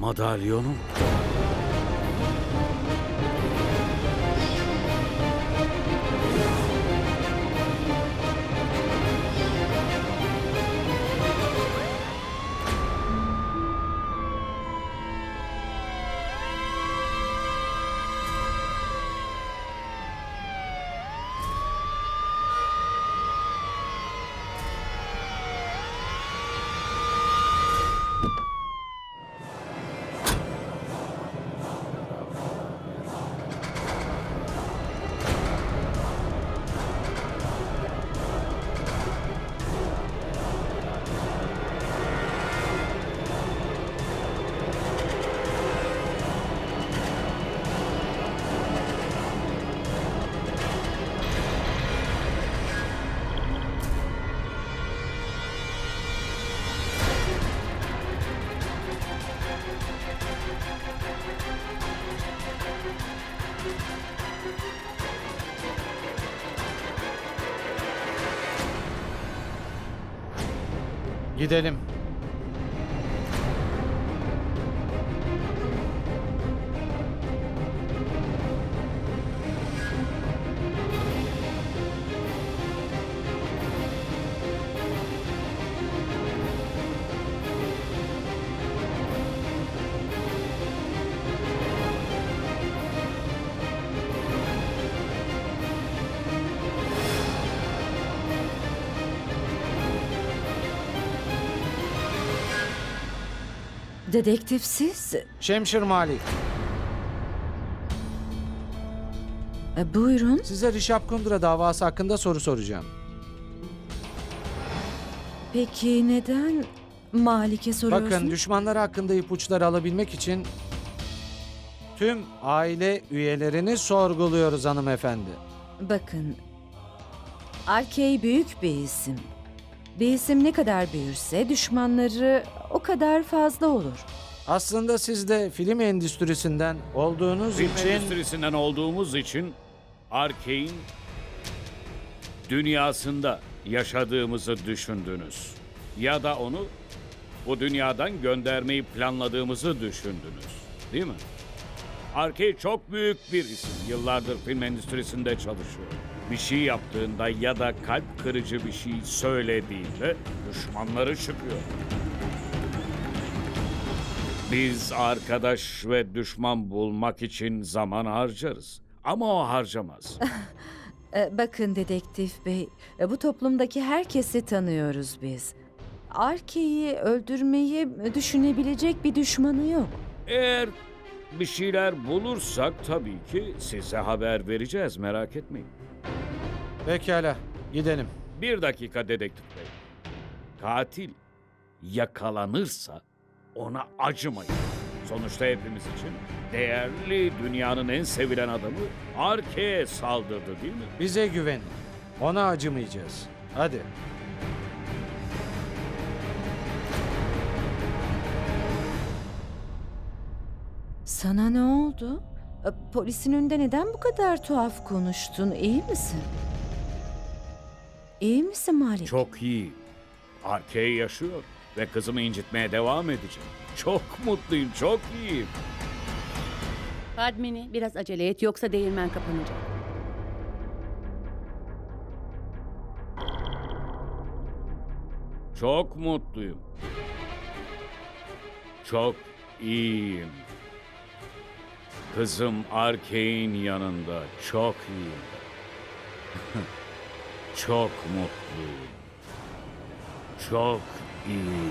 Madalyonum. Gidelim. Dedektifsiz. Şemşir Malik. E, buyurun. Size Rişap Kundra davası hakkında soru soracağım. Peki neden Malik'e soruyorsun? Bakın düşmanları hakkında ipuçları alabilmek için tüm aile üyelerini sorguluyoruz hanımefendi. Bakın. Arkey büyük bir isim. Bir isim ne kadar büyürse düşmanları o kadar fazla olur. Aslında siz de film endüstrisinden olduğunuz Film için endüstrisinden olduğumuz için Arkein dünyasında yaşadığımızı düşündünüz. Ya da onu bu dünyadan göndermeyi planladığımızı düşündünüz. Değil mi? Arkey çok büyük bir isim. Yıllardır film endüstrisinde çalışıyor. Bir şey yaptığında ya da kalp kırıcı bir şey söylediğinde düşmanları çıkıyor. Biz arkadaş ve düşman bulmak için zaman harcarız. Ama o harcamaz. E, bakın dedektif bey, e, bu toplumdaki herkesi tanıyoruz biz. Arkey'i öldürmeyi düşünebilecek bir düşmanı yok. Eğer bir şeyler bulursak tabii ki size haber vereceğiz merak etmeyin. Pekala gidelim. Bir dakika dedektif bey. Katil yakalanırsa ona acımayın. Sonuçta hepimiz için değerli dünyanın en sevilen adamı Arke'ye saldırdı değil mi? Bize güvenin. Ona acımayacağız. Hadi. Sana ne oldu? Polisin önünde neden bu kadar tuhaf konuştun? İyi misin? İyi misin Malik? Çok iyi. Arke yaşıyor ve kızımı incitmeye devam edeceğim. Çok mutluyum, çok iyiyim. Padmini biraz acele et yoksa değirmen kapanacak. Çok mutluyum. Çok iyiyim. Kızım Arke'in yanında çok iyiyim. Çok mutluyum. Çok iyi.